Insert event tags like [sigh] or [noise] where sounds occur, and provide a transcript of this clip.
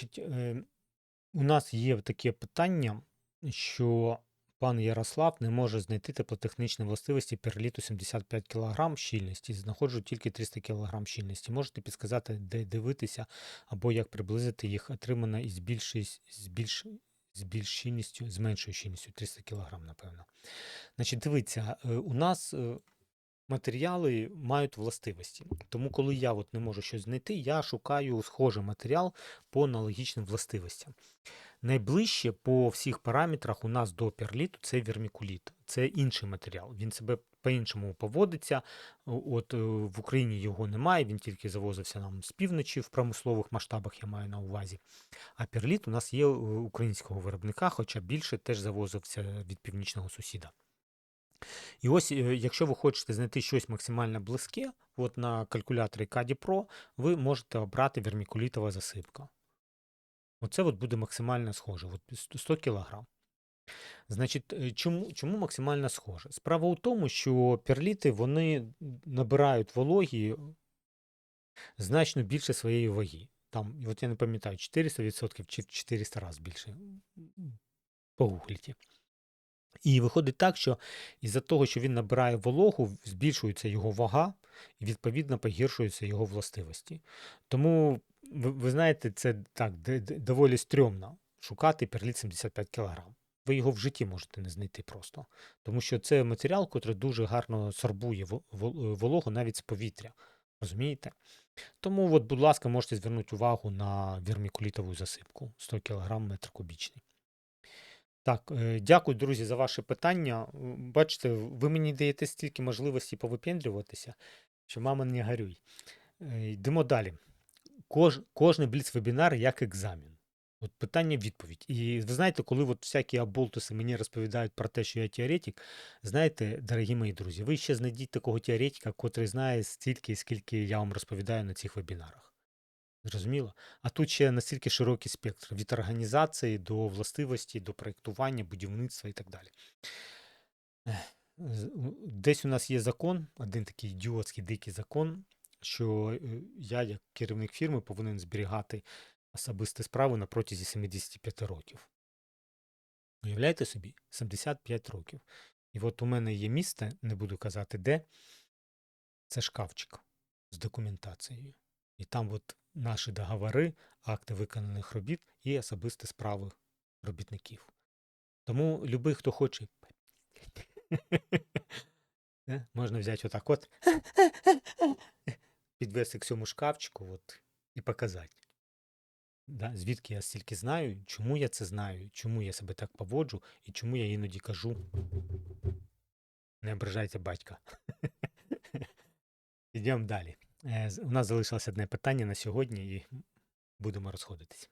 Значить, е, У нас є таке питання, що пан Ярослав не може знайти теплотехнічні властивості перліту 75 кг щільності. Знаходжу тільки 300 кг щільності. Можете підсказати, де дивитися, або як приблизити їх отримане із більшою з більш, з щільністю, з меншою щільністю 300 кг, напевно. Значить, дивіться, е, у нас е, матеріали мають властивості. Тому, коли я от не можу щось знайти, я шукаю схожий матеріал по аналогічним властивостям. Найближче по всіх параметрах у нас до перліту це вермікуліт. Це інший матеріал. Він себе по-іншому поводиться. От е, в Україні його немає, він тільки завозився нам з півночі в промислових масштабах, я маю на увазі. А перліт у нас є українського виробника, хоча більше теж завозився від північного сусіда. І ось, е, якщо ви хочете знайти щось максимально близьке, от на калькуляторі CADI Pro ви можете обрати вермікулітова засипка. Оце от буде максимально схоже, от 100 кг. Значить, е, чому, чому максимально схоже? Справа у тому, що перліти вони набирають вологі значно більше своєї ваги. Там, от я не пам'ятаю, 400% чи в 400 разів більше. Погугліть. І виходить так, що із-за того, що він набирає вологу, збільшується його вага, і відповідно погіршуються його властивості. Тому, ви, ви знаєте, це так доволі стрьомно шукати перліт 75 кг. Ви його в житті можете не знайти просто. Тому що це матеріал, який дуже гарно сорбує во- во- вологу навіть з повітря. Розумієте? Тому, от, будь ласка, можете звернути увагу на вермікулітову засипку 100 кг метр кубічний. Так, е, дякую, друзі, за ваше питання. Бачите, ви мені даєте стільки можливостей повипендрюватися, що мама не горюй. Е, Йдемо далі. Кож, кожний бліц-вебінар як екзамен. От питання відповідь. І ви знаєте, коли от всякі аболтуси мені розповідають про те, що я теоретик, знаєте, дорогі мої друзі, ви ще знайдіть такого теоретика, котрий знає стільки, скільки я вам розповідаю на цих вебінарах. Зрозуміло? А тут ще настільки широкий спектр від організації до властивості, до проєктування, будівництва і так далі. Десь у нас є закон, один такий ідіотський дикий закон, що е, я, як керівник фірми, повинен зберігати особисті справи на протязі 75 років. Уявляєте собі, 75 років. І от у мене є місце, не буду казати де, це шкафчик з документацією. І там от наші договори, акти виконаних робіт і особисті справи робітників. Тому любий, хто хоче, [laughs] е, можна взяти отак от, підвести к цьому шкафчику от, і показати. Да, звідки я стільки знаю, чому я це знаю, чому я себе так поводжу і чому я іноді кажу. Не ображайте батька. [laughs] Йдемо далі. Е, У нас залишилось одне питання на сьогодні і будемо розходитись.